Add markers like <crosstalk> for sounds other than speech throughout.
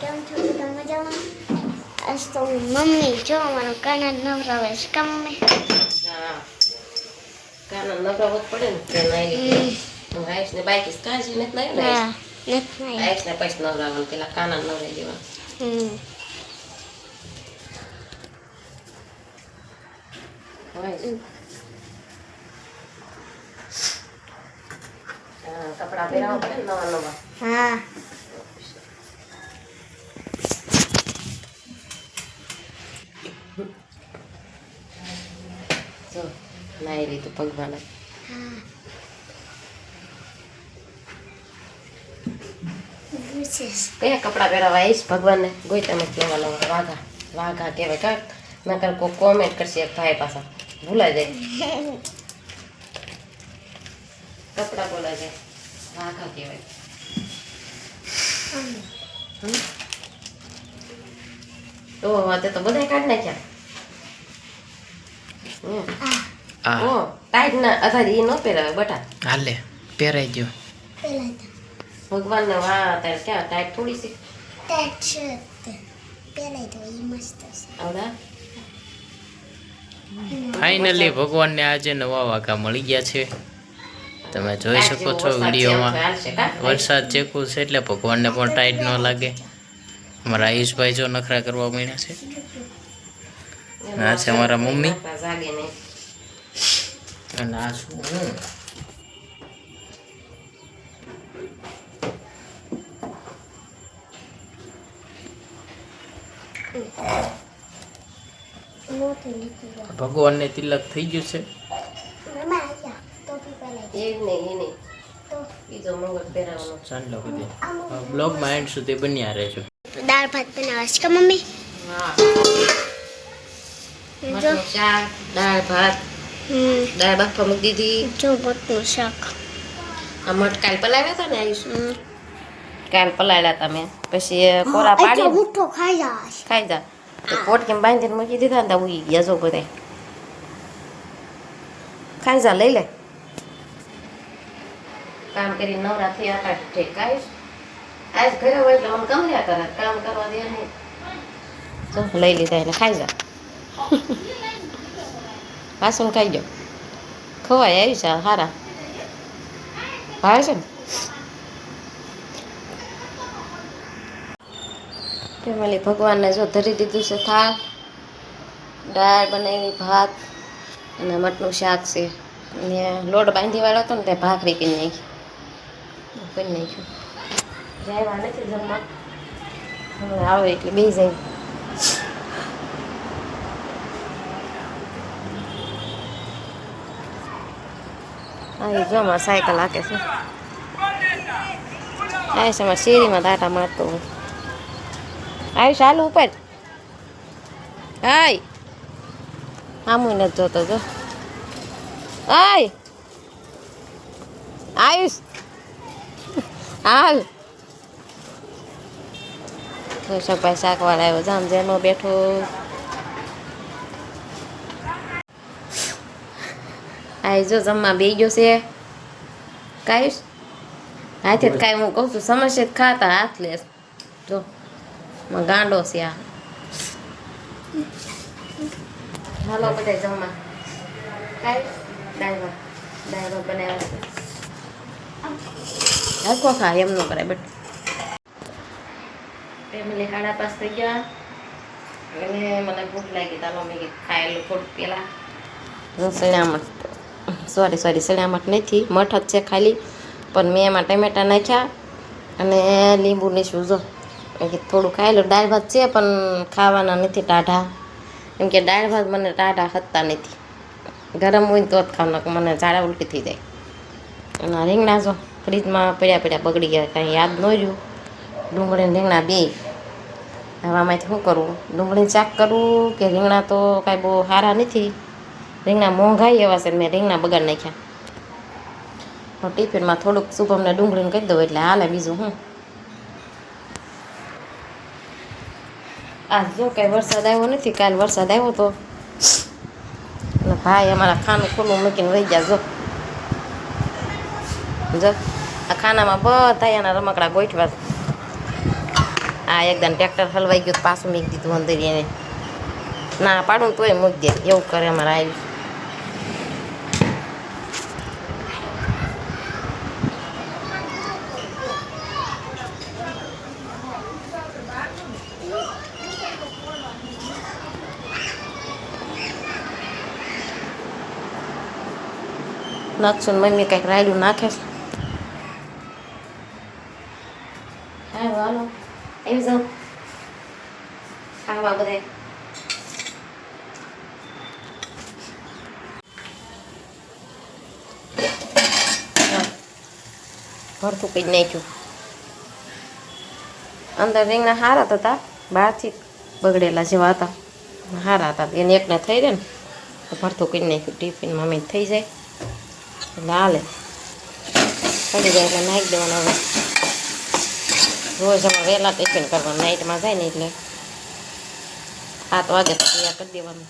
કેમ છો? બધા મજામાં? આજ તો મમ્મી જો અમારો કાના નવરાવે છે. કામ મમ્મી? કાના નવરાવો પડે ને કે નહીં? હું આઈશ ને બાઈક કાજી નથી નહીં નહીં આઈશ ને પછી નવરાવાનું પેલા કાના નવરાઈ દેવા હમ. કપડા પહેરાવવા પડે નવા નવા? હા. જો નાઈ રહી તું હા વિશેષ કયા કપડા પહેરાવા આવીશ ભગવાનને. ગોઈ તમે કહેવા નવા વાઘા વાઘા કહેવાય કાંક. મેં કાલ કોઈ કોમેન્ટ કરશે, એક ભાઈ પાછા ભૂલાઈ જાય. કપડા બોલાઈ જાય. વાઘા કહેવાય. તો વાતે તો બધા કાઢ નાખ્યા. આ ટાઈટ ના અત્યારે એ ન પહેરાવે બટા. હાલે પહેરાઈ ગયો ભગવાન તો વા અત્યારે ક્યાં ટાઈટ થોડી છે? ટાઈટ છે પેલા તો એ મસ્ત છે. આવડા. ફાઇનલી ભગવાનને આજે નવા વાઘા મળી ગયા છે. તમે જોઈ શકો છો વિડીયોમાં. વરસાદ ચેકું છે એટલે ભગવાનને પણ ટાઈટ ન લાગે. અમારા આયુષભાઈ જો નખરા કરવા માંડ્યા છે. આ છે અમારા મમ્મી. અને આ શું? હું છે ભગવાનને તિલક થઈ ગયું છે. મમ્મા આયા એ નહીં. એ નહીં તો બીજો મંગળ પહેરાવાનો ચાંદલો કીધી બ્લોગમાં એન્ડ સુધી બન્યા રહેજો. દાળ ભાત બનાવવા છે કે મમ્મી? હા. જો. શાક દાળ ભાત દાળ બાફવા મૂકી દીધી. જો મટનું શાક. આ મઠ કાલ પલાવ્યા હતા ને આયુષ? કાલ પલાળ્યા હતા મેં. પછી કોરા એટલો પાડી મોટો ખાઈ જાય ખાઈ જા. તો પોટકીમાં બાંધીને મૂકી દીધા ને ઉઈ ગયા જો બધા ખાઈ જા લઈ લે. કામ કરી નવરા થયા હતા ઠીક આયુષ. આજ ઘરે હોય એટલે મને ગમ્યા કરે કામ કરવા દે નહીં. લઈ લીધા એને ખાઈ જા. <laughs> વાસણ ખાઈ જાઓ ખવાય આવી છે સારા ભાવે છે ને? ફેમિલી ભગવાનને જો ધરી દીધું છે થાળ, દાળ બનાવી, ભાત અને મટનું શાક છે. અને લોટ બાંધી વાળો હતો ને તે ભાખરી કરી નાખી કરી નાખ્યું. જાય નથી જમવા. આવે એટલે બે જાય. હા એ જો અમારે સાયકલ હાકે છે આ છે અમારે શેરીમાં દાટા મારતો હોય આયુષ હાલ ઉપર હાય આમું નથી જોતો જો આય આયુષ હાલ ભાઈ શાકવાળા આવ્યો જામ જેનો બેઠો આય જો જમવા બે ગયો છે. કાયુષ હાથે કાંઈ હું કહું છું સમસ્યા જ ખાતા હાથ લે. જો ગાંડો છે આ. હાલો બધા જમવા. કાંઈ દાળ ભાત બનાવ્યા છે. હરખો ખા એમ ન કરાય બટ. ફેમિલી સાડા પાંચ થઈ ગયા. અને મને ભૂખ લાગી ચાલો મેં ખાયેલું થોડુંક પહેલાં સણામઠ સોરી સોરી સણામઠ નથી. મઠ જ છે ખાલી. પણ મેં એમાં ટમેટા નાખ્યા અને લીંબુ નીચું જો કે થોડું ખાયેલું દાળ ભાત છે, પણ ખાવાના નથી ટાઢા. એમ કે દાળ ભાત મને ટાઢા ખતતા નથી. ગરમ હોય તો જ ખાવાનું મને ઝાડા ઉલટી થઈ જાય. અને રીંગણા જો ફ્રીજમાં પડ્યા પડ્યા બગડી ગયા, કાંઈ યાદ ન રહ્યું. ડુંગળી રીંગણા બે. હવામાંથી શું કરવું ડુંગળી ચાક કરવું કે રીંગણા તો કાંઈ બહુ સારા નથી. રીંગણા મોંઘાઈ એવા છે મેં રીંગણા બગાડ નાખ્યા. ટિફિનમાં થોડુંક શુભમને ડુંગળીને કહી દઉં એટલે હાલે બીજું હું. આ જો કાંઈ વરસાદ આવ્યો નથી, કાલ વરસાદ આવ્યો તો. ભાઈ અમારા ખાનું ખુલ્લું મૂકીને વહી ગયા, જો. જો, આ ખાનામાં બધા એના રમકડા ગોઠવા આ એકદમ ટ્રેક્ટર હલવાઈ ગયું પાછું મૂકી દીધું અંદર એને ના પાડું તોય મૂકી દે, એવું કરે અમારે આવ્યું નાખશું ને મમ્મી કંઈક રાયડું નાખે છે હાલો હાલો આવી જાઓ ખાવા બધે ભરતું કઈ નાખ્યું અંદર રીંગણા સારા હતા બહારથી બગડેલા જેવા હતા હારા હતા એને એકને થઈ રહે ને તો ભરતું કરી નાખ્યું ટિફિન મમ્મી થઈ જાય એટલે હાલે પડી જાય એટલે નાખી દેવાનું હવે રોજ અમે વહેલા ટિફિન કરવાનું નાઇટમાં જાય ને એટલે સાત વાગે તૈયાર કરી દેવાનું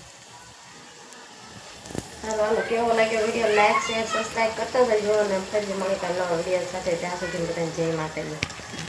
હાલો હાલો કેવો લાગ્યો વીડિયો લાઈક શેર સબસ્ક્રાઈબ કરતા જજો અને ફરી મળીતા નવા વીડિયો સાથે ત્યાં સુધી બધાને જય માતાજી